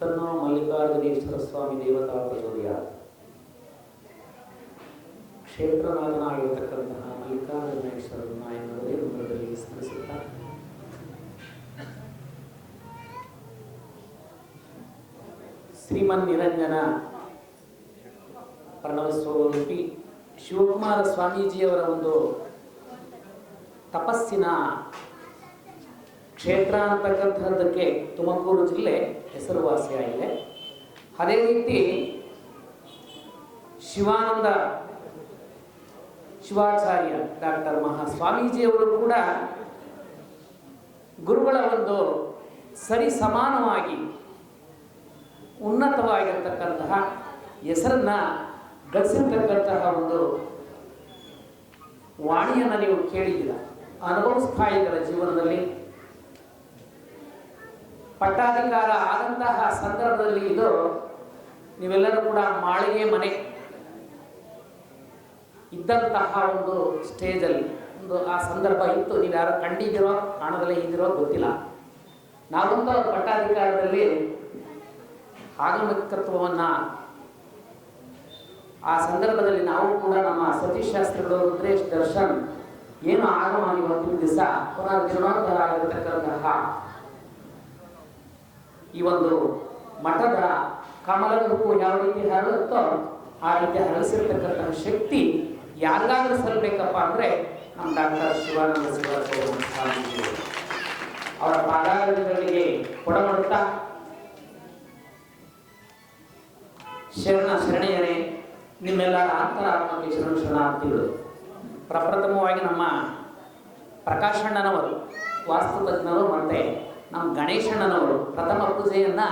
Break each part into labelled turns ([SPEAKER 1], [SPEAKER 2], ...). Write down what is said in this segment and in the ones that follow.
[SPEAKER 1] ತನ್ನೋ ಮಲ್ಲಿಕಾರ್ಜುನೇಶ್ವರ ಸ್ವಾಮಿ ದೇವತಾ ಪ್ರಚೋದಯ. ಕ್ಷೇತ್ರನಾಥನಾಗಿರತಕ್ಕಂತಹ ಮಲ್ಲಿಕಾರ್ಜುನೇಶ್ವರ ಎನ್ನುವುದೇ ಮಂಗಳದಲ್ಲಿ ಸ್ಮರಿಸುತ್ತಾ. ಶ್ರೀಮನ್ ನಿರಂಜನ ಪ್ರಣವಸ್ವರೂಪಿ ಶಿವಕುಮಾರ ಸ್ವಾಮೀಜಿಯವರ ಒಂದು ತಪಸ್ಸಿನ ಕ್ಷೇತ್ರ ಅಂತಕ್ಕಂಥದ್ದಕ್ಕೆ ತುಮಕೂರು ಜಿಲ್ಲೆ ಹೆಸರುವಾಸಿಯಾಗಿದೆ. ಅದೇ ರೀತಿ ಶಿವಾನಂದ ಶಿವಾಚಾರ್ಯ ಡಾಕ್ಟರ್ ಮಹಾ ಸ್ವಾಮೀಜಿಯವರು ಕೂಡ ಗುರುಗಳ ಒಂದು ಸರಿ ಸಮಾನವಾಗಿ ಉನ್ನತವಾಗಿರ್ತಕ್ಕಂತಹ ಹೆಸರನ್ನ ಗಳಿಸಿರ್ತಕ್ಕಂತಹ ಒಂದು ವಾಣಿಯನ್ನು ನೀವು ಕೇಳಿದ್ದೀರ. ಅನುಭವಿಸ್ತಾ ಇದ್ದೀರ ಜೀವನದಲ್ಲಿ ಪಟ್ಟಾಧಿಕಾರ ಆದಂತಹ ಸಂದರ್ಭದಲ್ಲಿ ಇದು ನೀವೆಲ್ಲರೂ ಕೂಡ ಮಾಳಿಗೆ ಮನೆ ಇದ್ದಂತಹ ಒಂದು ಸ್ಟೇಜಲ್ಲಿ ಒಂದು ಆ ಸಂದರ್ಭ ಇತ್ತು. ನೀವು ಯಾರು ಕಂಡಿದ್ದೀರೋ, ಕಾಣದಲ್ಲೇ ಇದ್ದೀರೋ ಗೊತ್ತಿಲ್ಲ. ನಾವೊಂದು ಪಟ್ಟಾಧಿಕಾರದಲ್ಲಿ ಆಗಮಕತ್ವವನ್ನು ಆ ಸಂದರ್ಭದಲ್ಲಿ ನಾವು ಕೂಡ ನಮ್ಮ ಸತೀಶ್ ಶಾಸ್ತ್ರಿಗಳು ರುದ್ರೇಶ್ ದರ್ಶನ್ ಏನು ಆಗಮ ಇವತ್ತಿನ ದಿವಸ ಪುನರ್ ಜೀರ್ಣೋದ್ಧಾರ ಆಗಿರತಕ್ಕಂತಹ ಈ ಒಂದು ಮಠದ ಕಮಲದಕ್ಕೂ ಯಾವ ರೀತಿ ಹರಡುತ್ತೋ ಆ ರೀತಿ ಹರಡಿಸಿರ್ತಕ್ಕಂತಹ ಶಕ್ತಿ ಯಾರಿಗಾದ್ರೂ ಸಲ್ಲಬೇಕಪ್ಪ ಅಂದ್ರೆ ನಮ್ಮ ಡಾಕ್ಟರ್ ಶಿವಾನಂದ ಸ್ವಾಮೀಜಿಗಳು ಅವರ ಪಾದಾರಗಳಿಗೆ ಕೊಡಮಡುತ್ತಾ ಶರಣ ಶರಣೆಯರೇ, ನಿಮ್ಮೆಲ್ಲರ ಅಂತರಾತ್ಮಕ್ಕೆ ಶರಣ ಶರಣಾರ್ಥಿಗಳು. ಪ್ರಪ್ರಥಮವಾಗಿ ನಮ್ಮ ಪ್ರಕಾಶಣ್ಣನವರು, ವಾಸ್ತುತಜ್ಞರು ಮತ್ತು ನಮ್ಮ ಗಣೇಶಣ್ಣನವರು ಪ್ರಥಮ ಪೂಜೆಯನ್ನು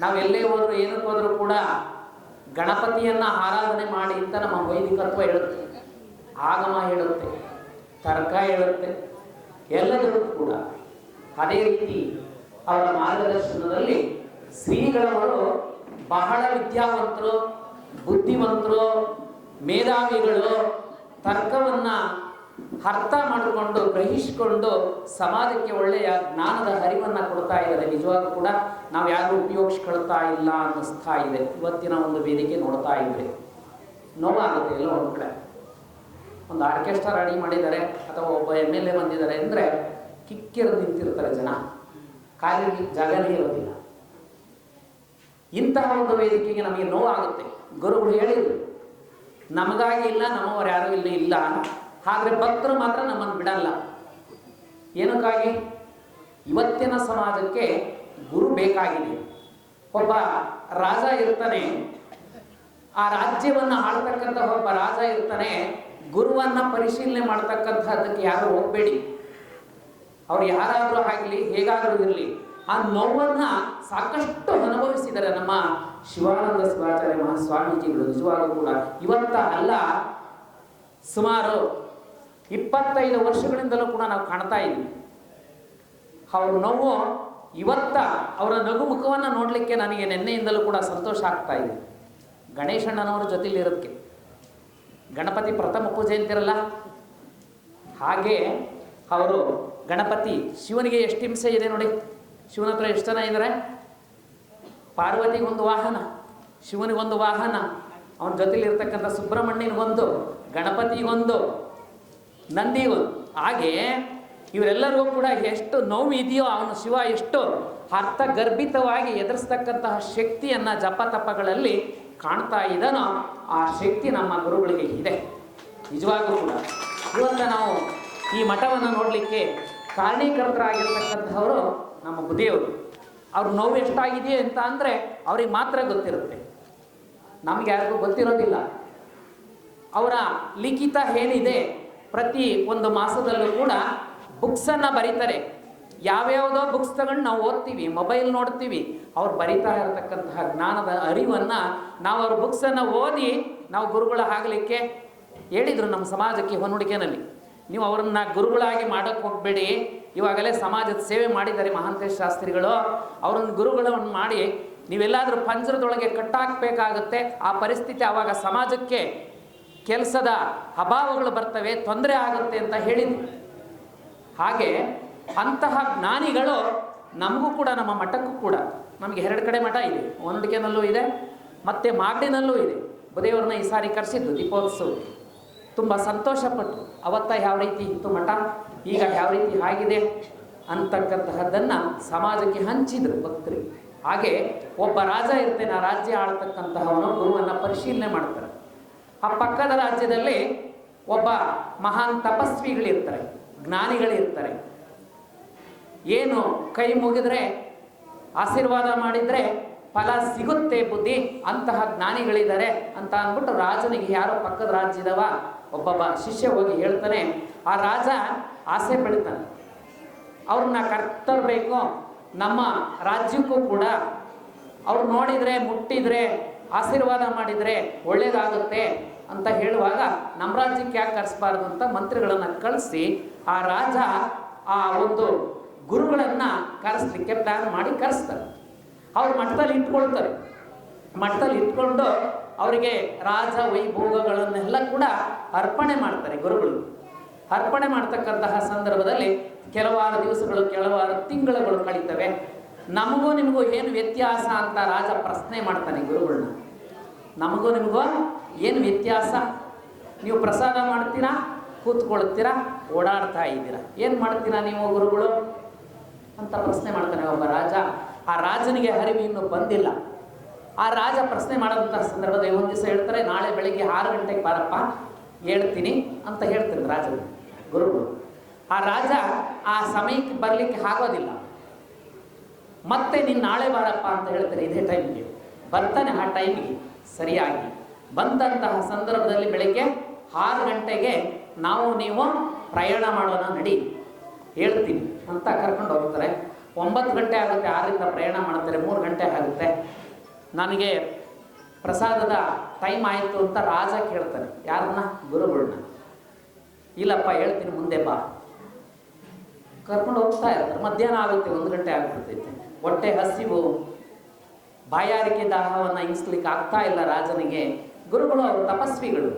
[SPEAKER 1] ನಾವು ಎಲ್ಲೇ ಹೋದ್ರು ಏನಕ್ಕೆ ಹೋದರೂ ಕೂಡ ಗಣಪತಿಯನ್ನು ಆರಾಧನೆ ಮಾಡಿ ಅಂತ ನಮ್ಮ ವೈದಿಕತ್ವ ಹೇಳುತ್ತೆ. ಆಗಮ ಹೇಳುತ್ತೆ, ತರ್ಕ ಹೇಳುತ್ತೆ ಎಲ್ಲದರೂ ಕೂಡ ಅದೇ ರೀತಿ ಅವರ ಮಾರ್ಗದರ್ಶನದಲ್ಲಿ ಶ್ರೀಗಳವರು ಬಹಳ ವಿದ್ಯಾವಂತರು, ಬುದ್ಧಿವಂತರು, ಮೇಧಾವಿಗಳು ತರ್ಕವನ್ನು ಅರ್ಥ ಮಾಡಿಕೊಂಡು, ಗ್ರಹಿಸಿಕೊಂಡು ಸಮಾಜಕ್ಕೆ ಒಳ್ಳೆಯ ಜ್ಞಾನದ ಹರಿವನ್ನು ಕೊಡ್ತಾ ಇದ್ದಾರೆ. ನಿಜವಾಗೂ ಕೂಡ ನಾವು ಯಾರು ಉಪಯೋಗಿಸ್ಕೊಳ್ತಾ ಇಲ್ಲ ಅನ್ನಿಸ್ತಾ ಇದೆ. ಇವತ್ತಿನ ಒಂದು ವೇದಿಕೆ ನೋಡ್ತಾ ಇದ್ರೆ. ನೋವಾಗುತ್ತೆ ಎಲ್ಲ ಒಂದು ಕಡೆ. ಒಂದು ಆರ್ಕೆಸ್ಟ್ರಾ ರೆಡಿ ಮಾಡಿದ್ದಾರೆ, ಅಥವಾ ಒಬ್ಬ ಎಂ ಎಲ್ ಎ ಬಂದಿದ್ದಾರೆ ಅಂದರೆ ಕಿಕ್ಕಿರು ನಿಂತಿರ್ತಾರೆ ಜನ. ಕಾಲಿಗೆ ಜಾಗನೇ ಇರೋದಿಲ್ಲ. ಇಂತಹ ಒಂದು ವೇದಿಕೆಗೆ ನಮಗೆ ನೋವಾಗುತ್ತೆ. ಗುರುಗಳು ಹೇಳಿದ್ರು, ನಮಗಾಗಿ ಇಲ್ಲ, ನಮ್ಮವರು ಯಾರೂ ಇಲ್ಲಿ ಇಲ್ಲ. ಆದರೆ ಭಕ್ತರು ಮಾತ್ರ ನಮ್ಮನ್ನು ಬಿಡಲ್ಲ. ಏನಕ್ಕಾಗಿ? ಇವತ್ತಿನ ಸಮಾಜಕ್ಕೆ ಗುರು ಬೇಕಾಗಿದೆ. ಒಬ್ಬ ರಾಜ ಇರ್ತಾನೆ. ಆ ರಾಜ್ಯವನ್ನು ಆಳ್ತಕ್ಕಂಥ ಒಬ್ಬ ರಾಜ ಇರ್ತಾನೆ. ಗುರುವನ್ನ ಪರಿಶೀಲನೆ ಮಾಡ್ತಕ್ಕಂಥದ್ದಕ್ಕೆ ಯಾರು ಹೋಗಬೇಡಿ. ಅವ್ರು ಯಾರಾದರೂ ಆಗಲಿ, ಹೇಗಾದರೂ ಇರಲಿ, ಆ ನೋವನ್ನು ಸಾಕಷ್ಟು ಅನುಭವಿಸಿದರೆ ನಮ್ಮ ಶಿವಾನಂದ ಶಿವಾಚಾರ್ಯ ಮಹಾಸ್ವಾಮೀಜಿಗಳು ನಿಜವಾಗೂ ಕೂಡ ಇವತ್ತ ಅಲ್ಲ, ಸುಮಾರು ಇಪ್ಪತ್ತೈದು ವರ್ಷಗಳಿಂದಲೂ ಕೂಡ ನಾವು ಕಾಣ್ತಾ ಇದ್ವಿ ಅವ್ರ ನೋವು ಇವತ್ತ ಅವರ ನಗು ಮುಖವನ್ನು ನೋಡಲಿಕ್ಕೆ ನನಗೆ ನಿನ್ನೆಯಿಂದಲೂ ಕೂಡ ಸಂತೋಷ ಆಗ್ತಾ ಇದೆ. ಗಣೇಶಣ್ಣನವರ ಜೊತೆಲಿರೋದಕ್ಕೆ ಗಣಪತಿ ಪ್ರಥಮ ಪೂಜೆ ಅಂತಿರಲ್ಲ? ಹಾಗೆ ಅವರು ಗಣಪತಿ ಶಿವನಿಗೆ ಎಷ್ಟು ಹಿಂಸೆ ಇದೆ ನೋಡಿ. ಶಿವನ ಹತ್ರ ಎಷ್ಟು ಜನ ಇದ್ದಾರೆ ಪಾರ್ವತಿಗೊಂದು ವಾಹನ, ಶಿವನಿಗೊಂದು ವಾಹನ, ಅವನ ಜೊತೆಲಿ ಇರ್ತಕ್ಕಂಥ ಸುಬ್ರಹ್ಮಣ್ಯನಿಗೊಂದು, ಗಣಪತಿಗೊಂದು ನಂದಿಗೊಂದು. ಹಾಗೆ ಇವರೆಲ್ಲರಿಗೂ ಕೂಡ ಎಷ್ಟು ನೋವು ಇದೆಯೋ ಅವನು ಶಿವ ಎಷ್ಟು ಅರ್ಥ ಗರ್ಭಿತವಾಗಿ ಎದುರಿಸ್ತಕ್ಕಂತಹ ಶಕ್ತಿಯನ್ನು ಜಪ ತಪಗಳಲ್ಲಿ ಕಾಣ್ತಾ ಇದ್ದಾನೋ ಆ ಶಕ್ತಿ ನಮ್ಮ ಗುರುಗಳಿಗೆ ಇದೆ. ನಿಜವಾಗೂ ಕೂಡ. ಇವತ್ತು ನಾವು ಈ ಮಠವನ್ನು ನೋಡಲಿಕ್ಕೆ ಕಾರಣೀಕರ್ತರಾಗಿರ್ತಕ್ಕಂಥವರು ನಮ್ಮ ಬುದಿಯವರು ಅವ್ರ ನೋವು ಎಷ್ಟಾಗಿದೆ ಅಂತ ಅಂದರೆ ಅವ್ರಿಗೆ ಮಾತ್ರ ಗೊತ್ತಿರುತ್ತೆ. ನಮ್ಗೆ ಯಾರಿಗೂ ಗೊತ್ತಿರೋದಿಲ್ಲ. ಅವರ ಲಿಖಿತ ಏನಿದೆ ಪ್ರತಿ ಒಂದು ಮಾಸದಲ್ಲೂ ಕೂಡ ಬುಕ್ಸನ್ನು ಬರೀತಾರೆ. ಯಾವ್ಯಾವುದೋ ಬುಕ್ಸ್ ತಗೊಂಡು ನಾವು ಓದ್ತೀವಿ ಮೊಬೈಲ್ ನೋಡ್ತೀವಿ, ಅವ್ರು ಬರಿತಾ ಇರತಕ್ಕಂತಹ ಜ್ಞಾನದ ಅರಿವನ್ನು ನಾವು ಅವ್ರ ಬುಕ್ಸನ್ನು ಓದಿ ನಾವು ಗುರುಗಳ ಆಗಲಿಕ್ಕೆ ಹೇಳಿದರು ನಮ್ಮ ಸಮಾಜಕ್ಕೆ ಹೊನ್ನುಡಿಕೆನಲ್ಲಿ ನೀವು ಅವರನ್ನು ಗುರುಗಳಾಗಿ ಮಾಡೋಕ್ಕೆ ಹೋಗಬೇಡಿ. ಇವಾಗಲೇ ಸಮಾಜದ ಸೇವೆ ಮಾಡಿದ್ದಾರೆ ಮಹಾಂತೇಶ್ ಶಾಸ್ತ್ರಿಗಳು. ಅವರನ್ನು ಗುರುಗಳನ್ನು ಮಾಡಿ ನೀವೆಲ್ಲಾದರೂ ಪಂಜರದೊಳಗೆ ಕಟ್ಟಾಕಬೇಕಾಗುತ್ತೆ. ಆ ಪರಿಸ್ಥಿತಿ ಆವಾಗ ಸಮಾಜಕ್ಕೆ ಕೆಲಸದ ಅಭಾವಗಳು ಬರ್ತವೆ, ತೊಂದರೆ ಆಗುತ್ತೆ ಅಂತ ಹೇಳಿದ್ರು. ಹಾಗೆ ಅಂತಹ ಜ್ಞಾನಿಗಳು ನಮಗೂ ಕೂಡ, ನಮ್ಮ ಮಠಕ್ಕೂ ಕೂಡ, ನಮಗೆ ಎರಡು ಕಡೆ ಮಠ ಇದೆ. ಹೊಂದಿಕೆನಲ್ಲೂ ಇದೆ, ಮತ್ತು ಮಾಗಡಿನಲ್ಲೂ ಇದೆ. ಬುದೇವ್ರನ್ನ ಈ ಸಾರಿ ಕರೆಸಿದ್ದು, ದೀಪೋತ್ಸವ. ತುಂಬ ಸಂತೋಷಪಟ್ಟರು ಅವತ್ತ ಯಾವ ರೀತಿ ಇತ್ತು ಮಠ? ಈಗ ಯಾವ ರೀತಿ ಆಗಿದೆ ಅಂತಕ್ಕಂತಹದ್ದನ್ನು ಸಮಾಜಕ್ಕೆ ಹಂಚಿದ್ರು ಭಕ್ತರಿಗೆ ಹಾಗೆ ಒಬ್ಬ ರಾಜ ಇರ್ತೇನೆ, ಆ ರಾಜ್ಯ ಆಳ್ತಕ್ಕಂತಹವನು ಗುರುವನ್ನು ಪರಿಶೀಲನೆ ಮಾಡ್ತಾರೆ. ಆ ಪಕ್ಕದ ರಾಜ್ಯದಲ್ಲಿ ಒಬ್ಬ ಮಹಾನ್ ತಪಸ್ವಿಗಳಿರ್ತಾರೆ, ಜ್ಞಾನಿಗಳಿರ್ತಾರೆ. ಏನು ಕೈ ಮುಗಿದ್ರೆ, ಆಶೀರ್ವಾದ ಮಾಡಿದ್ರೆ ಫಲ ಸಿಗುತ್ತೆ ಬುದ್ಧಿ, ಅಂತಹ ಜ್ಞಾನಿಗಳಿದ್ದಾರೆ ಅಂತ ಅಂದ್ಬಿಟ್ಟು ರಾಜನಿಗೆ ಯಾರೋ ಪಕ್ಕದ ರಾಜ್ಯದವ ಒಬ್ಬೊಬ್ಬ ಶಿಷ್ಯ ಹೋಗಿ ಹೇಳ್ತಾನೆ, ಆ ರಾಜ ಆಸೆ ಪಡಿತಾನೆ. ಅವ್ರನ್ನ ಕರ್ತರಬೇಕು ನಮ್ಮ ರಾಜ್ಯಕ್ಕೂ ಕೂಡ. ಅವ್ರು ನೋಡಿದರೆ, ಮುಟ್ಟಿದ್ರೆ ಆಶೀರ್ವಾದ ಮಾಡಿದರೆ ಒಳ್ಳೇದಾಗುತ್ತೆ ಅಂತ ಹೇಳುವಾಗ ನಮ್ಮ ರಾಜ್ಯಕ್ಕೆ ಯಾಕೆ ಕರೆಸಬಾರ್ದು ಅಂತ ಮಂತ್ರಿಗಳನ್ನು ಕಳಿಸಿ ಆ ರಾಜ ಆ ಒಂದು ಗುರುಗಳನ್ನು ಕರೆಸ್ಲಿಕ್ಕೆ ಪ್ಲ್ಯಾನ್ ಮಾಡಿ ಕರೆಸ್ತಾರೆ. ಅವ್ರು ಮಠದಲ್ಲಿ ಇಟ್ಕೊಳ್ತಾರೆ. ಮಠದಲ್ಲಿ ಇಟ್ಕೊಂಡು ಅವರಿಗೆ ರಾಜ ವೈಭೋಗಗಳನ್ನೆಲ್ಲ ಕೂಡ ಅರ್ಪಣೆ ಮಾಡ್ತಾರೆ ಗುರುಗಳು. ಅರ್ಪಣೆ ಮಾಡ್ತಕ್ಕಂತಹ ಸಂದರ್ಭದಲ್ಲಿ ಕೆಲವಾರು ದಿವಸಗಳು, ಕೆಲವಾರು ತಿಂಗಳುಗಳು ಕಳೀತವೆ. ನಮಗೂ ನಿಮಗೂ ಏನು ವ್ಯತ್ಯಾಸ ಅಂತ ರಾಜ ಪ್ರಶ್ನೆ ಮಾಡ್ತಾನೆ ಗುರುಗಳನ್ನ. ನಮಗೂ ನಿಮಗೂ ಏನು ವ್ಯತ್ಯಾಸ? ನೀವು ಪ್ರಸಾದ ಮಾಡ್ತೀರಾ? ಕೂತ್ಕೊಳ್ತೀರಾ? ಓಡಾಡ್ತಾ ಇದ್ದೀರಾ? ಏನು ಮಾಡ್ತೀರಾ ನೀವು ಗುರುಗಳು? ಅಂತ ಪ್ರಶ್ನೆ ಮಾಡ್ತಾನೆ ಒಬ್ಬ ರಾಜ. ಆ ರಾಜನಿಗೆ ಅರಿವು ಇನ್ನೂ ಬಂದಿಲ್ಲ. ಆ ರಾಜ ಪ್ರಶ್ನೆ ಮಾಡೋದಂಥ ಸಂದರ್ಭದಲ್ಲಿ ಒಂದು ದಿವಸ ಹೇಳ್ತಾರೆ, ನಾಳೆ ಬೆಳಿಗ್ಗೆ ಆರು ಗಂಟೆಗೆ ಬಾರಪ್ಪ, ಹೇಳ್ತೀನಿ ಅಂತ ಹೇಳ್ತೀನಿ ರಾಜನು ಗುರುಗಳು. ಆ ರಾಜ ಆ ಸಮಯಕ್ಕೆ ಬರಲಿಕ್ಕೆ ಆಗೋದಿಲ್ಲ. ಮತ್ತೆ ನೀನು ನಾಳೆ ಬಾರಪ್ಪ ಅಂತ ಹೇಳ್ತಾರೆ ಇದೇ ಟೈಮ್ಗೆ ಬರ್ತಾನೆ ಆ ಟೈಮ್ಗೆ ಸರಿಯಾಗಿ. ಬಂದಂತಹ ಸಂದರ್ಭದಲ್ಲಿ ಬೆಳಿಗ್ಗೆ ಆರು ಗಂಟೆಗೆ ನಾವು ನೀವು ಪ್ರಯಾಣ ಮಾಡೋಣ ನಡಿ. ಹೇಳ್ತೀನಿ ಅಂತ ಕರ್ಕೊಂಡು ಹೋಗ್ತಾರೆ. ಒಂಬತ್ತು ಗಂಟೆ ಆಗುತ್ತೆ, ಆರರಿಂದ ಪ್ರಯಾಣ ಮಾಡ್ತಾರೆ, ಮೂರು ಗಂಟೆ ಆಗುತ್ತೆ. ನನಗೆ ಪ್ರಸಾದದ ಟೈಮ್ ಆಯಿತು ಅಂತ ರಾಜ ಕೇಳ್ತಾನೆ. ಯಾರನ್ನ? ಗುರುಗಳನ್ನ ಇಲ್ಲಪ್ಪ, ಹೇಳ್ತೀನಿ ಮುಂದೆ ಬಾ. ಕರ್ಕೊಂಡು ಹೋಗ್ತಾ ಇರ್ತಾರೆ. ಮಧ್ಯಾಹ್ನ ಆಗುತ್ತೆ, ಒಂದು ಗಂಟೆ ಆಗ್ಬಿಡ್ತೈತೆ. ಹೊಟ್ಟೆ ಹಸಿವು, ಬಾಯಾರಿಕೆ ದಾಹವನ್ನು ಹಿಂಸ್ಲಿಕ್ಕೆ ಆಗ್ತಾ ಇಲ್ಲ ರಾಜನಿಗೆ. ಗುರುಗಳು ಅವರು ತಪಸ್ವಿಗಳು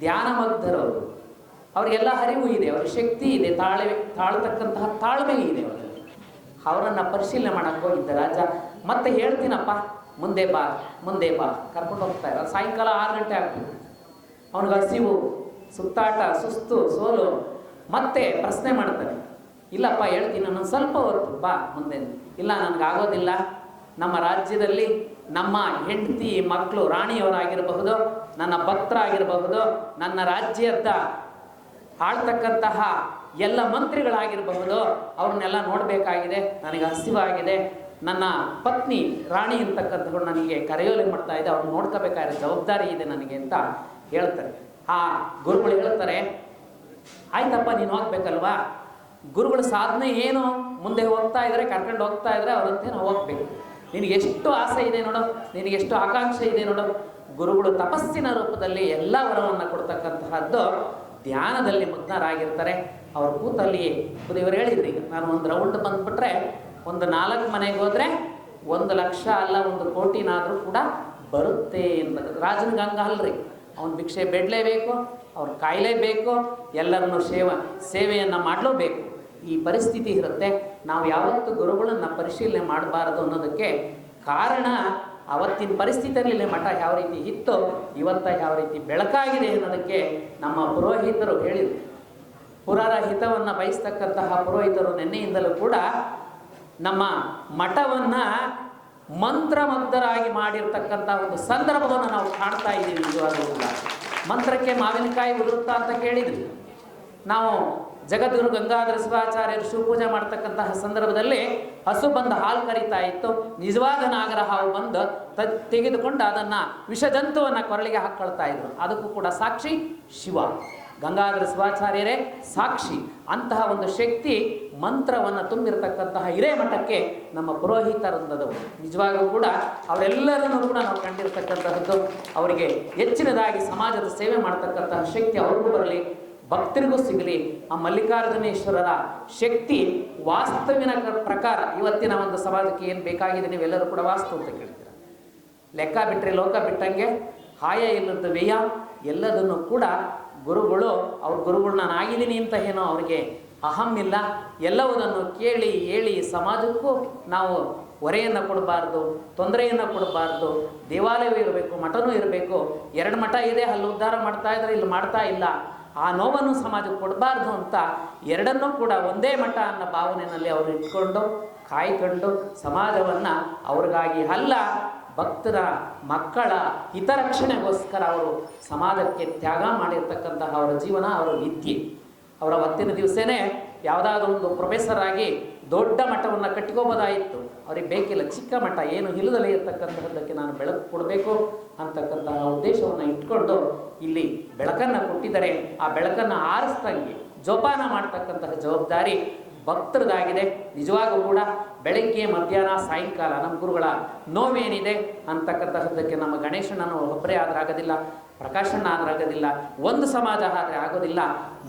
[SPEAKER 1] ಧ್ಯಾನಮಗ್ಧರವರು ಅವರಿಗೆಲ್ಲ ಹರಿವು ಇದೆ ಅವರ ಶಕ್ತಿ ಇದೆ ತಾಳೆ ತಾಳ್ತಕ್ಕಂತಹ ತಾಳ್ಮೆ ಇದೆ ಅವರಲ್ಲಿ. ಅವರನ್ನು ಪರಿಶೀಲನೆ ಮಾಡಕ್ಕೆ ಹೋಗಿದ್ದ ರಾಜ, ಮತ್ತೆ ಹೇಳ್ತೀನಪ್ಪ, ಮುಂದೆ ಬಾ ಮುಂದೆ ಬಾ, ಕರ್ಕೊಂಡು ಹೋಗ್ತಾ ಇರೋ ಸಾಯಂಕಾಲ ಆರು ಗಂಟೆ ಆಗ್ತದೆ ಅವನಿಗೆ ಹಸಿವು, ಸುತ್ತಾಟ, ಸುಸ್ತು, ಸೋಲು, ಮತ್ತೆ ಪ್ರಶ್ನೆ ಮಾಡ್ತಾನೆ. ಇಲ್ಲಪ್ಪ, ಹೇಳ್ತೀನಿ ನಾನು ಸ್ವಲ್ಪ ಹೊತ್ತು ಬಾ ಮುಂದೆ ಇಲ್ಲ ನನಗಾಗೋದಿಲ್ಲ ನಮ್ಮ ರಾಜ್ಯದಲ್ಲಿ ನಮ್ಮ ಹೆಂಡತಿ ಮಕ್ಕಳು ರಾಣಿಯವರಾಗಿರಬಹುದು, ನನ್ನ ಭಕ್ತರಾಗಿರಬಹುದು, ನನ್ನ ರಾಜ್ಯದ ಆಳ್ತಕ್ಕಂತಹ ಎಲ್ಲ ಮಂತ್ರಿಗಳಾಗಿರಬಹುದು, ಅವ್ರನ್ನೆಲ್ಲ ನೋಡಬೇಕಾಗಿದೆ, ನನಗೆ ಹಸಿವಾಗಿದೆ. ನನ್ನ ಪತ್ನಿ ರಾಣಿ ಅಂತಕ್ಕಂಥವ್ರು ನನಗೆ ಕರೆಯೋಲೆ ಮಾಡ್ತಾ ಇದೆ ಅವ್ರನ್ನ ನೋಡ್ಕೋಬೇಕಾದ್ರೆ ಜವಾಬ್ದಾರಿ ಇದೆ ನನಗೆ ಅಂತ ಹೇಳ್ತಾರೆ. ಆ ಗುರುಗಳು ಹೇಳ್ತಾರೆ, ಆಯ್ತಪ್ಪ, ನೀನು ಹೋಗ್ಬೇಕಲ್ವಾ? ಗುರುಗಳ ಸಾಧನೆ ಏನು? ಮುಂದೆ ಹೋಗ್ತಾ ಇದ್ರೆ, ಕರ್ಕೊಂಡು ಹೋಗ್ತಾ ಇದ್ರೆ ಅವರಂತೆ ನಾವು ಹೋಗ್ಬೇಕು. ನಿನಗೆ ಎಷ್ಟು ಆಸೆ ಇದೆ ನೋಡು, ನಿನಗೆ ಎಷ್ಟು ಆಕಾಂಕ್ಷೆ ಇದೆ ನೋಡು. ಗುರುಗಳು ತಪಸ್ಸಿನ ರೂಪದಲ್ಲಿ ಎಲ್ಲ ವರವನ್ನು ಕೊಡ್ತಕ್ಕಂತಹದ್ದು ಧ್ಯಾನದಲ್ಲಿ ಮಗ್ನರಾಗಿರ್ತಾರೆ ಅವ್ರ ಕೂತಲ್ಲಿ ಇವರು ಹೇಳಿದ್ರಿ ನಾನು ಒಂದು ರೌಂಡ್ ಬಂದ್ಬಿಟ್ರೆ ಒಂದು ನಾಲ್ಕು ಮನೆಗೆ ಹೋದರೆ ಒಂದು ಲಕ್ಷ ಅಲ್ಲ, ಒಂದು ಕೋಟಿನಾದರೂ ಕೂಡ ಬರುತ್ತೆ ಅಂತ ರಾಜನ ಗಂಗಾ ಅಲ್ರಿ, ಅವನು ಭಿಕ್ಷೆ ಬೇಡಲೇಬೇಕು, ಅವ್ರು ಕಾಯಲೇಬೇಕು, ಎಲ್ಲರನ್ನು ಸೇವ, ಸೇವೆಯನ್ನು ಮಾಡಲೇಬೇಕು. ಈ ಪರಿಸ್ಥಿತಿ ಇರುತ್ತೆ. ನಾವು ಯಾವತ್ತೂ ಗುರುಗಳನ್ನು ಪರಿಶೀಲನೆ ಮಾಡಬಾರದು ಅನ್ನೋದಕ್ಕೆ ಕಾರಣ ಅವತ್ತಿನ ಪರಿಸ್ಥಿತಿಯಲ್ಲಿ ಮಠ ಯಾವ ರೀತಿ ಇತ್ತು, ಇವತ್ತ ಯಾವ ರೀತಿ ಬೆಳಕಾಗಿದೆ ಅನ್ನೋದಕ್ಕೆ ನಮ್ಮ ಪುರೋಹಿತರು ಹೇಳಿದರು. ಪುರರ ಹಿತವನ್ನು ಬಯಸ್ತಕ್ಕಂತಹ ಪುರೋಹಿತರು ನಿನ್ನೆಯಿಂದಲೂ ಕೂಡ ನಮ್ಮ ಮಠವನ್ನು ಮಂತ್ರಮಗ್ಧರಾಗಿ ಮಾಡಿರ್ತಕ್ಕಂಥ ಒಂದು ಸಂದರ್ಭವನ್ನು ನಾವು ಕಾಣ್ತಾ ಇದ್ದೀವಿ ನಿಜವಾದ ಮಂತ್ರಕ್ಕೆ ಮಾವಿನಕಾಯಿ ಉದುರುತ್ತಾ ಅಂತ ಕೇಳಿದ್ವಿ. ನಾವು ಜಗದ್ಗುರು ಗಂಗಾಧರ ಶಿವಾಚಾರ್ಯರು ಶಿವಪೂಜೆ ಮಾಡ್ತಕ್ಕಂತಹ ಸಂದರ್ಭದಲ್ಲಿ ಹಸು ಬಂದು ಹಾಲು ಕರಿತಾ ಇತ್ತು. ನಿಜವಾದ ನಾಗರ ಹಾವು ಬಂದು ತ, ತೆಗೆದುಕೊಂಡು ಅದನ್ನು ವಿಷಜಂತುವನ್ನು ಕೊರಳಿಗೆ ಹಾಕ್ಕೊಳ್ತಾ ಇದ್ರು. ಅದಕ್ಕೂ ಕೂಡ ಸಾಕ್ಷಿ ಶಿವ. ಗಂಗಾಧರ ಶಿವಾಚಾರ್ಯರೇ ಸಾಕ್ಷಿ. ಅಂತಹ ಒಂದು ಶಕ್ತಿ ಮಂತ್ರವನ್ನು ತುಂಬಿರತಕ್ಕಂತಹ ಹಿರೇಮಠಕ್ಕೆ ನಮ್ಮ ಪುರೋಹಿತರೊಂದದವು ನಿಜವಾಗೂ ಕೂಡ ಅವರೆಲ್ಲರನ್ನು ಕೂಡ ನಾವು ಕಂಡಿರ್ತಕ್ಕಂತಹದ್ದು. ಅವರಿಗೆ ಹೆಚ್ಚಿನದಾಗಿ ಸಮಾಜದ ಸೇವೆ ಮಾಡ್ತಕ್ಕಂತಹ ಶಕ್ತಿ ಅವ್ರಿಗೂ ಬರಲಿ. ಭಕ್ತರಿಗೂ ಸಿಗಲಿ. ಆ ಮಲ್ಲಿಕಾರ್ಜುನೇಶ್ವರರ ಶಕ್ತಿ ವಾಸ್ತವಿನ ಪ್ರಕಾರ ಇವತ್ತಿನ ಒಂದು ಸಮಾಜಕ್ಕೆ ಏನು ಬೇಕಾಗಿದೆ ನೀವೆಲ್ಲರೂ ಕೂಡ ವಾಸ್ತು ಅಂತ ಕೇಳ್ತೀರ. ಲೆಕ್ಕ ಬಿಟ್ಟರೆ ಲೋಕ ಬಿಟ್ಟಂಗೆ, ಹಾಯ ಇಲ್ಲದ ವ್ಯಯ, ಎಲ್ಲದನ್ನು ಕೂಡ ಗುರುಗಳು, ಅವ್ರ ಗುರುಗಳು ನಾನು ಆಗಿದ್ದೀನಿ ಅಂತ ಏನೋ ಅವ್ರಿಗೆ ಅಹಂ ಇಲ್ಲ. ಎಲ್ಲವುದನ್ನು ಕೇಳಿ, ಹೇಳಿ ಸಮಾಜಕ್ಕೂ ನಾವು ಹೊರೆಯನ್ನು ಕೊಡಬಾರ್ದು, ತೊಂದರೆಯನ್ನು ಕೊಡಬಾರ್ದು, ದೇವಾಲಯವೂ ಇರಬೇಕು, ಮಠನೂ ಇರಬೇಕು. ಎರಡು ಮಠ ಇದೆ, ಅಲ್ಲಿ ಉದ್ಧಾರ ಮಾಡ್ತಾ ಇಲ್ಲಿ ಮಾಡ್ತಾ ಇಲ್ಲ. ಆ ನೋವನ್ನು ಸಮಾಜಕ್ಕೆ ಕೊಡಬಾರ್ದು ಅಂತ ಎರಡನ್ನೂ ಕೂಡ ಒಂದೇ ಮಠ ಅನ್ನೋ ಭಾವನೆಯಲ್ಲಿ ಅವರು ಇಟ್ಕೊಂಡು ಕಾಯ್ಕೊಂಡು ಸಮಾಜವನ್ನು ಅವ್ರಿಗಾಗಿ ಅಲ್ಲ, ಭಕ್ತರ, ಮಕ್ಕಳ ಹಿತರಕ್ಷಣೆಗೋಸ್ಕರ ಅವರು ಸಮಾಜಕ್ಕೆ ತ್ಯಾಗ ಮಾಡಿರ್ತಕ್ಕಂತಹ ಅವರ ಜೀವನ, ಅವರ ವಿದ್ಯೆ. ಅವರ ಹೊತ್ತಿನ ದಿವಸನೇ ಯಾವುದಾದ್ರೂ ಒಂದು ಪ್ರೊಫೆಸರ್ ಆಗಿ ದೊಡ್ಡ ಮಠವನ್ನು ಕಟ್ಕೋಬೋದಾಯಿತು ಅವ್ರಿಗೆ ಬೇಕಿಲ್ಲ, ಚಿಕ್ಕ ಮಟ್ಟ, ಏನು ಹಿಲ್ಲದಲ್ಲೇ ಇರ್ತಕ್ಕಂಥದ್ದಕ್ಕೆ ನಾನು ಬೆಳಕು ಕೊಡಬೇಕು ಅಂತಕ್ಕಂತಹ ಉದ್ದೇಶವನ್ನು ಇಟ್ಕೊಂಡು ಇಲ್ಲಿ ಬೆಳಕನ್ನು ಕೊಟ್ಟಿದ್ದಾರೆ. ಆ ಬೆಳಕನ್ನು ಆರಿಸ್ದಂಗೆ ಜೋಪಾನ ಮಾಡ್ತಕ್ಕಂತಹ ಜವಾಬ್ದಾರಿ ಭಕ್ತರದಾಗಿದೆ. ನಿಜವಾಗೂ ಕೂಡ ಬೆಳಗ್ಗೆ, ಮಧ್ಯಾಹ್ನ, ಸಾಯಂಕಾಲ ನಮ್ಮ ಗುರುಗಳ ನೋವೇನಿದೆ ಅಂತಕ್ಕಂತಹದ್ದಕ್ಕೆ ನಮ್ಮ ಗಣೇಶನನ್ನು ಒಬ್ಬರೇ ಆದ್ರೆ ಆಗೋದಿಲ್ಲ, ಪ್ರಕಾಶನ ಆದ್ರೆ ಆಗೋದಿಲ್ಲ, ಒಂದು ಸಮಾಜ ಆದರೆ ಆಗೋದಿಲ್ಲ,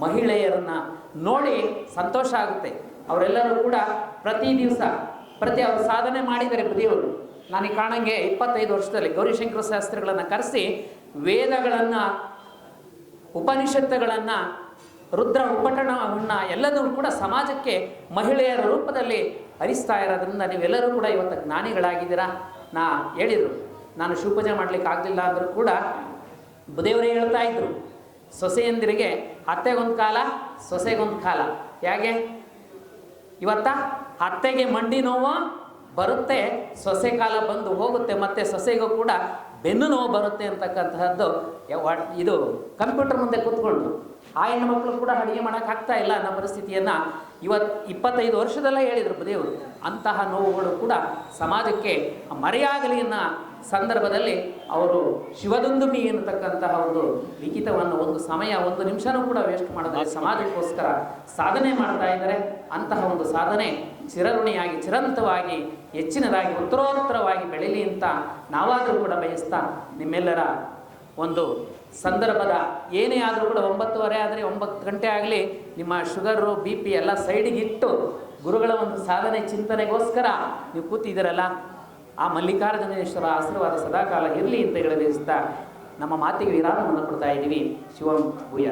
[SPEAKER 1] ಮಹಿಳೆಯರನ್ನು ನೋಡಿ ಸಂತೋಷ ಆಗುತ್ತೆ. ಅವರೆಲ್ಲರೂ ಕೂಡ ಪ್ರತಿ ದಿವಸ ಪ್ರತಿ ಅವರು ಸಾಧನೆ ಮಾಡಿದ್ದಾರೆ ಬದಿಯವರು ನನಗೆ ಕಾಣಂಗೆ ಇಪ್ಪತ್ತೈದು ವರ್ಷದಲ್ಲಿ ಗೌರಿಶಂಕರ ಶಾಸ್ತ್ರಿಗಳನ್ನು ಕರೆಸಿ ವೇದಗಳನ್ನು, ಉಪನಿಷತ್ತುಗಳನ್ನು, ರುದ್ರ ಉಪಟಣವನ್ನು ಎಲ್ಲದೂ ಕೂಡ ಸಮಾಜಕ್ಕೆ ಮಹಿಳೆಯರ ರೂಪದಲ್ಲಿ ಹರಿಸ್ತಾ ಇರೋದ್ರಿಂದ ನೀವೆಲ್ಲರೂ ಕೂಡ ಇವತ್ತು ಜ್ಞಾನಿಗಳಾಗಿದ್ದೀರಾ? ನಾ ಹೇಳಿದರು. ನಾನು ಶಿವಪೂಜೆ ಮಾಡಲಿಕ್ಕೆ ಆಗಲಿಲ್ಲ ಅಂದರೂ ಕೂಡ ಬುದೇವರೇ ಹೇಳ್ತಾ ಇದ್ರು. ಸೊಸೆಯಂದಿರಿಗೆ ಅತ್ತೆಗೊಂದು ಕಾಲ, ಸೊಸೆಗೊಂದು ಕಾಲ. ಹೇಗೆ ಇವತ್ತ? ಅತ್ತೆಗೆ ಮಂಡಿ ನೋವು ಬರುತ್ತೆ, ಸೊಸೆ ಕಾಲ ಬಂದು ಹೋಗುತ್ತೆ, ಮತ್ತು ಸೊಸೆಗೂ ಕೂಡ ಬೆನ್ನು ನೋವು ಬರುತ್ತೆ ಅಂತಕ್ಕಂತಹದ್ದು ಇದು ಕಂಪ್ಯೂಟರ್ ಮುಂದೆ ಕೂತ್ಕೊಂಡು ಆ ಹೆಣ್ಮಕ್ಳು ಕೂಡ ಅಡುಗೆ ಮಾಡೋಕೆ ಆಗ್ತಾ ಇಲ್ಲ ಅನ್ನೋ ಪರಿಸ್ಥಿತಿಯನ್ನು ಇವತ್ತು ಇಪ್ಪತ್ತೈದು ವರ್ಷದಲ್ಲೇ ಹೇಳಿದರು ದೇವರು. ಅಂತಹ ನೋವುಗಳು ಕೂಡ ಸಮಾಜಕ್ಕೆ ಮರೆಯಾಗಲಿ ಅನ್ನೋ ಸಂದರ್ಭದಲ್ಲಿ ಅವರು ಶಿವದುಂದುಮಿ ಎನ್ನತಕ್ಕಂತಹ ಒಂದು ಲಿಖಿತವನ್ನು ಒಂದು ಸಮಯ, ಒಂದು ನಿಮಿಷನೂ ಕೂಡ ವೇಸ್ಟ್ ಮಾಡದೆ ಸಮಾಜಕ್ಕೋಸ್ಕರ ಸಾಧನೆ ಮಾಡ್ತಾ ಇದ್ದಾರೆ. ಅಂತಹ ಒಂದು ಸಾಧನೆ ಚಿರಋಣಿಯಾಗಿ, ಚಿರಂತವಾಗಿ, ಹೆಚ್ಚಿನದಾಗಿ, ಉತ್ತರೋತ್ತರವಾಗಿ ಬೆಳೀಲಿ ಅಂತ ನಾವಾದರೂ ಕೂಡ ಬಯಸ್ತಾ ನಿಮ್ಮೆಲ್ಲರ ಒಂದು ಸಂದರ್ಭದ ಏನೇ ಆದರೂ ಕೂಡ ಒಂಬತ್ತುವರೆ ಆದರೆ ಒಂಬತ್ತು ಗಂಟೆ ಆಗಲಿ ನಿಮ್ಮ ಶುಗರು, ಬಿ ಪಿ ಎಲ್ಲ ಸೈಡಿಗಿಟ್ಟು ಗುರುಗಳ ಒಂದು ಸಾಧನೆ, ಚಿಂತನೆಗೋಸ್ಕರ ನೀವು ಕೂತಿದ್ದೀರಲ್ಲ, ಆ ಮಲ್ಲಿಕಾರ್ಜುನೇಶ್ವರ ಆಶೀರ್ವಾದ ಸದಾಕಾಲ ಇರಲಿ ಅಂತ ಹೇಳಿ ನಮ್ಮ ಮಾತಿಗೆ ವಿರಾಮವನ್ನು ಕೊಡ್ತಾ ಇದ್ದೀವಿ. ಶಿವಂ ಭೂಯ